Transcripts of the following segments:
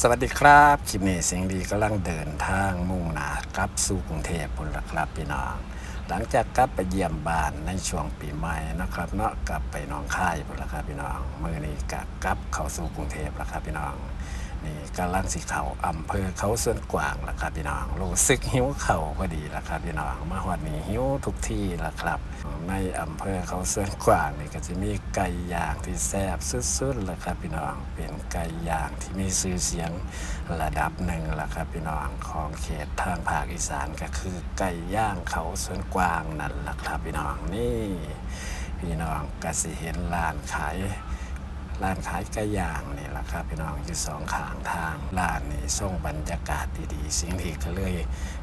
สวัสดีครับคลิปนี้เสียงดีกำลังเดินทางมุ่งหน้ากลับสู่กรุงเทพพุ่นละครับพี่น้อง หลังจากกลับไปเยี่ยมบ้านในช่วงปีใหม่นะครับ เนาะกลับไปหน้องค่ายพุ่นละครับพี่น้องมื่อนี้กกลับเข้าสู่กรุงเทพละครับพี่น้อง นี่กำลังสิเขาอำเภอเขาส่วนกวางละครับพี่น้องรู้สึกหิวเข่าพอดีละครับพี่น้องมาหอดนี้หิวทุกที่ละครับ ในอำเภอเขาส่วนกวางนี่ก็จะมีไก่ย่างที่แซ่บสุดๆละครับพี่น้องเป็นไก่ย่างที่มีชื่อเสียงระดับหนึ่งละครับพี่น้องของเขตทางภาคอีสานก็คือไก่ย่างเขาส่วนกวางนั่นละครับพี่น้องนี่พี่น้องก็สิเห็นร้านขาย ร้านขายไก่ย่างนี่แหละครับพี่น้องอยู่สองข้างทางร้านนี่ส่งบรรยากาศดีๆ สิ่งที่ก็เลย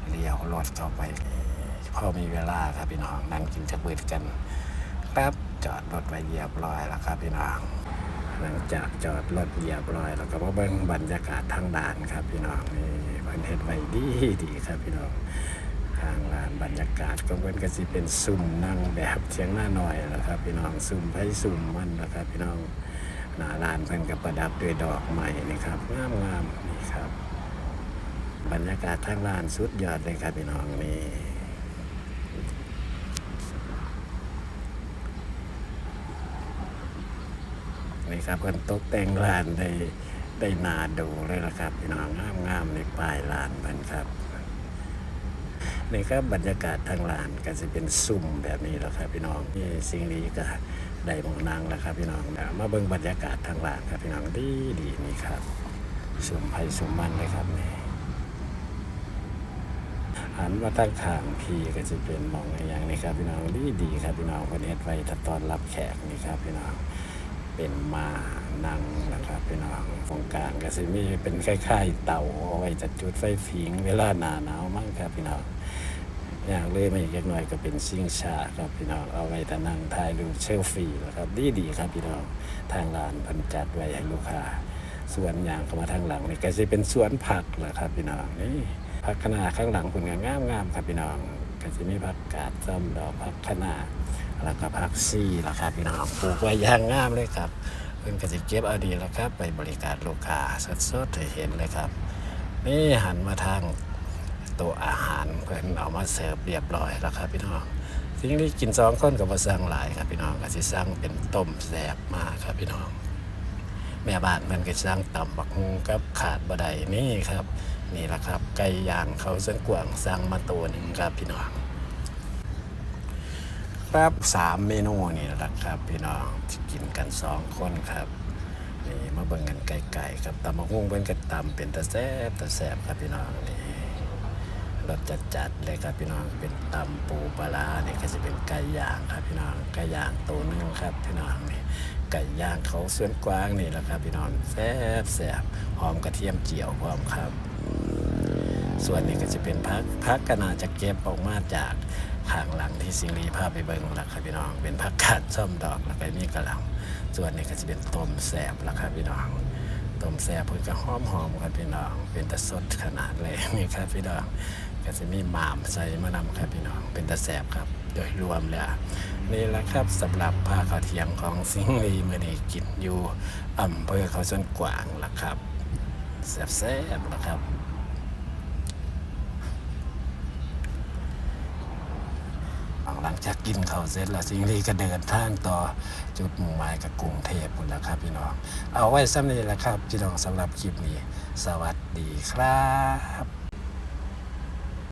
เลี้ยวรถเข้าไปพอมีเวลาครับพี่น้องนั่งกินจะเบิดกันแป๊บจอดรถไว้เรียบร้อยแล้วครับพี่น้องหลังจากจอดรถเรียบร้อยแล้วก็มาเบิ่งบรรยากาศทางด่านครับพี่น้องนี่เพิ่นเฮ็ดไว้ดีดีครับพี่น้องทางลานบรรยากาศก็เพิ่นก็สิเป็นซุ่มนั่งแบบเชียงหน้าหน่อยนะครับพี่น้องซุ่มไผซุ่มมันนะครับพี่น้อง หน้าลานเพิ่นก็ประดับด้วยดอกไม้นี่ครับงามงามๆนี่ครับ บรรยากาศทางลานสุดยอดเลยครับพี่น้องนี่นี่ครับเพิ่นตกแต่งลานได้ได้นาดูเลยละครับ พี่น้องงามงามๆในปลายลานเพิ่นครับ นี่ครับบรรยากาศทางลานก็จะเป็นซุ่มแบบนี้แหละครับพี่น้องนี่สิ่งนี้ก็ได้มองนางแล้วครับพี่น้องมาเบิ่งบรรยากาศทางลานครับพี่น้องดีดีนี่ครับซุ่มไผ่ซุ่มมันเลยครับนี่หันมาตั้งข้างพีก็จะเป็นมองอย่างนี้ครับพี่น้องดีดีครับพี่น้องคนเฮ็ดไว้ถ้าตอนรับแขกนี่ครับพี่น้อง เป็นมานั่งนะครับพี่น้องตรงกลางก็จะมีเป็นคล้ายๆเตาเอาไว้จัดจุดไฟผิง เวลาหนาหนาวมั่งครับพี่น้องอย่างเลยมาอีกเล็กน้อยก็เป็นซิงชาครับพี่น้องเอาไว้แต่นั่งถ่ายรูปเชลฟี่นะครับดีดีครับพี่น้องทางร้านพันจัดไว้ให้ลูกค้าสวนอย่างเข้ามาทางหลังนี่ก็จะเป็นสวนผักแหละครับพี่น้องนี่ผักคะน้าข้างหลังผลงานงามๆครับพี่น้องก็จะมีผักกาดส้มดอกผักคะน้า แล้วก็พักซี่ละครับพี่น้องปลูกไว้อย่างงามเลยครับเพิ่นก็จะเก็บเอาดีแล้วครับ ไปบริการลูกค้าสดๆให้เห็นเลยครับ นี่หันมาทางโต๊ะอาหารเพิ่นเอามาเสิร์ฟเรียบร้อยแล้วครับพี่น้องสิ่งที่กินสองคนกับมาสั่งหลายครับพี่น้องก็สิสั่งเป็นต้มแซ่บมาครับพี่น้อง แม่บ้านมันก็สั่งตำบักฮุงกับขาดบะไดนี่ครับ นี่แหละครับไก่ย่างเขาเส้นกวางสั่งมาตัวหนึ่งครับพี่น้อง ครับสามเมนูนี่แหละครับ พี่น้องที่กินกันสองคนครับนี่มาเบิ่งกันไก่ๆครับตำมะฮุ่งเบิ่งกันตำเป็นตะแซบตะแซบครับพี่น้องนี่รสจัดๆเลยครับพี่น้องเป็นตำปูปลาร้านี่ยก็จะเป็นไก่ย่างครับพี่น้องไก่ย่างตัวนึงครับพี่น้องนี่ไก่ย่างเขาเส่วนกว้างนี่แหละครับพี่น้องแซ่บแซ่บหอมกระเทียมเจียวพร้อมครับ ส่วนนี้ก็จะเป็นพักพักก็น่าจะเก็บออกมาจาก ข้างหลังที่สิงรีพาไปเบิ่งแล้วครับพี่น้อง เป็นพักกาดส้มดอกแล้วก็มีกระหล่ำส่วนนี้ก็จะเป็นต้มแสบแล้วครับพี่น้องต้มแสบเพื่อก็หอมหอมครับพี่น้อง เป็นตะสดขนาดเลยนี่ครับพี่น้องก็จะมีหมามใส่มะนำครับพี่น้อง เป็นตะแสบครับ โดยรวมแล้วนี่แหละครับสำหรับผ้าข้าวเทียงของสิงรีเมื่อนี้กินอยู่อำเภอเขาชนกวางละครับแซ่บๆละครับ ห ลังจากกินข้าวเสร็จแล้วสิงลีก็เดินทางต่อจุดมุ่งหมายกับกรุงเทพพุ่นแล้วครับพี่น้อง เอาไว้ซ้ำนี้แหละครับพี่น้องสำหรับคลิปนี้ สวัสดีครับ